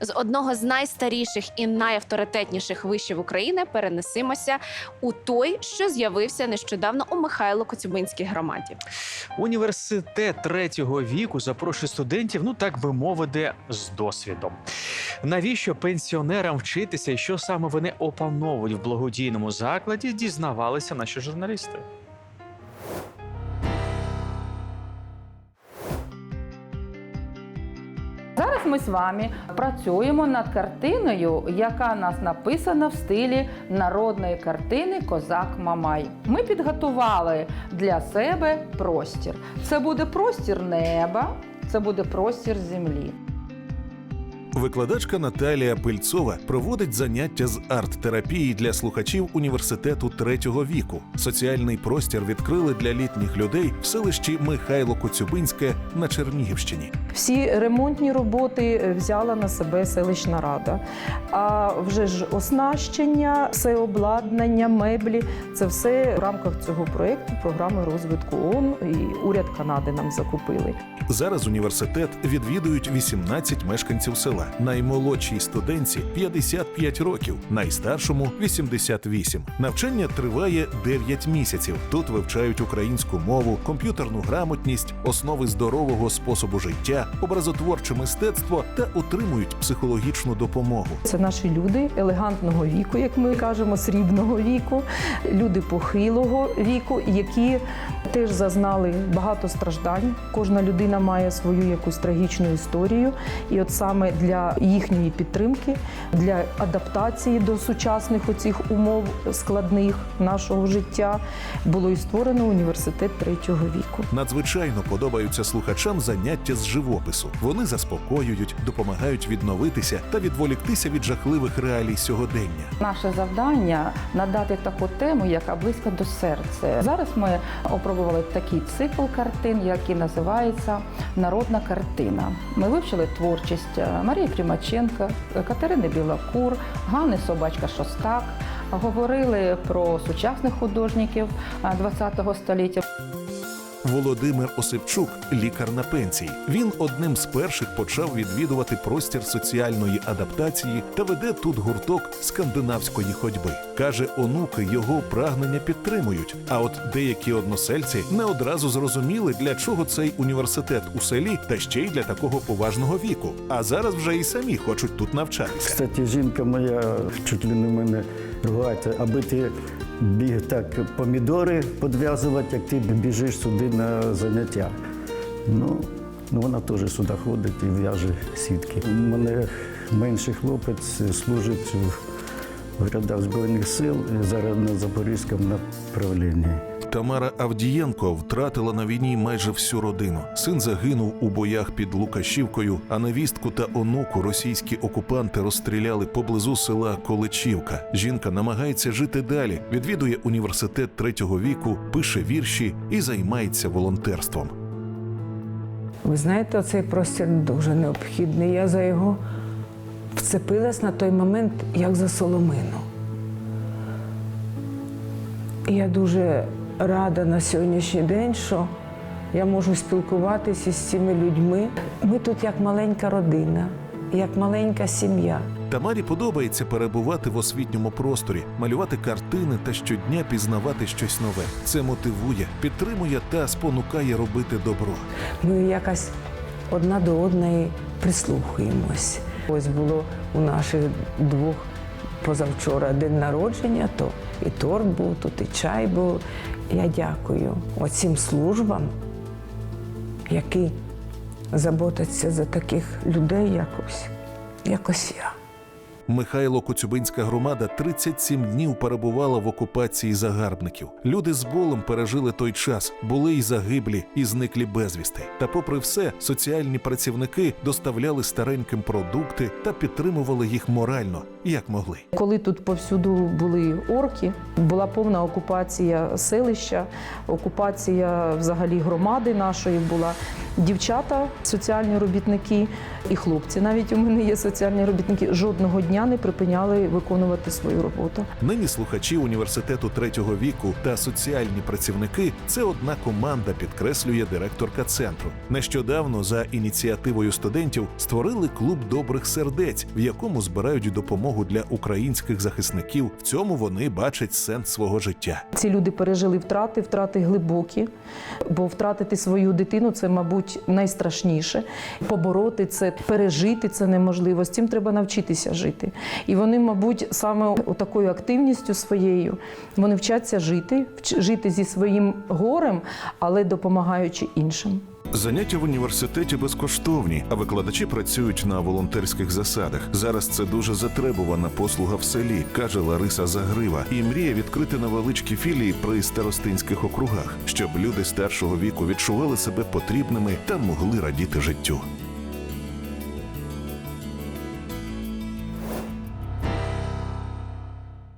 З одного з найстаріших і найавторитетніших вишів України перенесемося у той, що з'явився нещодавно у Михайло Коцюбинській громаді. Університет третього віку запрошує студентів, ну так би мовити, з досвідом. Навіщо пенсіонерам вчитися і що саме вони опановують в благодійному закладі, дізнавалися наші журналісти. Ми з вами працюємо над картиною, яка нас написана в стилі народної картини Козак Мамай. Ми підготували для себе простір. Це буде простір неба, це буде простір землі. Викладачка Наталія Пильцова проводить заняття з арт-терапії для слухачів університету третього віку. Соціальний простір відкрили для літніх людей в селищі Михайло Коцюбинське на Чернігівщині. Всі ремонтні роботи взяла на себе селищна рада. А вже ж оснащення, все обладнання, меблі це все в рамках цього проєкту програми розвитку ООН і уряд Канади нам закупили. Зараз університет відвідують 18 мешканців села. Наймолодшій студентці 55 років, найстаршому 88. Навчання триває 9 місяців. Тут вивчають українську мову, комп'ютерну грамотність, основи здорового способу життя, образотворче мистецтво та отримують психологічну допомогу. Це наші люди елегантного віку, як ми кажемо, срібного віку, люди похилого віку, які теж зазнали багато страждань. Кожна людина має свою якусь трагічну історію. І от саме для їхньої підтримки, для адаптації до сучасних оцих умов складних нашого життя було і створено університет третього віку. Надзвичайно подобаються слухачам заняття з живопису. Вони заспокоюють, допомагають відновитися та відволіктися від жахливих реалій сьогодення. Наше завдання надати таку тему, яка близька до серця. Зараз ми опробували такий цикл картин, який називається Народна картина. Ми вивчили творчість е, Марії Примаченка, Катерини Білокур, Ганни Собачка Шостак. Говорили про сучасних художників ХХ століття. Володимир Осипчук, лікар на пенсії. Він одним з перших почав відвідувати простір соціальної адаптації та веде тут гурток скандинавської ходьби. Каже, онуки його прагнення підтримують. А от деякі односельці не одразу зрозуміли, для чого цей університет у селі, та ще й для такого поважного віку. А зараз вже і самі хочуть тут навчатися. Кстати, жінка моя чуть ли не мене ругається, аби ти біг так помідори підв'язувати, як ти біжиш сюди на заняття. Ну, ну вона теж сюди ходить і в'яже сітки. У мене менший хлопець служить в- в рядах Збройних сил, зараз на Запорізькому направлінні. Тамара Авдієнко втратила на війні майже всю родину. Син загинув у боях під Лукашівкою, а невістку та онуку російські окупанти розстріляли поблизу села Количівка. Жінка намагається жити далі, відвідує університет третього віку, пише вірші і займається волонтерством. Ви знаєте, цей простір дуже необхідний. Я за його вцепилась на той момент, як за соломину. І я дуже рада на сьогоднішній день, що я можу спілкуватися з цими людьми. Ми тут як маленька родина, як маленька сім'я. Тамарі подобається перебувати в освітньому просторі, малювати картини та щодня пізнавати щось нове. Це мотивує, підтримує та спонукає робити добро. Ми якось одна до одної прислухаємось. Ось було у наших двох позавчора день народження, то і торт був, тут і чай був. Я дякую оцим службам, які заботяться за таких людей якось, якось я. Михайло Коцюбинська громада 37 днів перебувала в окупації загарбників. Люди з болем пережили той час, були й загиблі, і зниклі безвісти. Та, попри все, соціальні працівники доставляли стареньким продукти та підтримували їх морально, як могли. Коли тут повсюду були орки, була повна окупація селища, окупація взагалі громади нашої була. Дівчата, соціальні робітники і хлопці, навіть у мене є соціальні робітники, жодного дня не припиняли виконувати свою роботу. Нині слухачі університету третього віку та соціальні працівники це одна команда, підкреслює директорка центру. Нещодавно за ініціативою студентів створили клуб добрих сердець, в якому збирають допомогу для українських захисників. В цьому вони бачать сенс свого життя. Ці люди пережили втрати, втрати глибокі, бо втратити свою дитину це, мабуть, найстрашніше. Побороти це, пережити це неможливо. З цим треба навчитися жити. І вони, мабуть, саме такою активністю своєю вони вчаться жити, жити зі своїм горем, але допомагаючи іншим. Заняття в університеті безкоштовні, а викладачі працюють на волонтерських засадах. Зараз це дуже затребувана послуга в селі, каже Лариса Загрива, і мріє відкрити невеличкі філії при старостинських округах, щоб люди старшого віку відчували себе потрібними та могли радіти життю.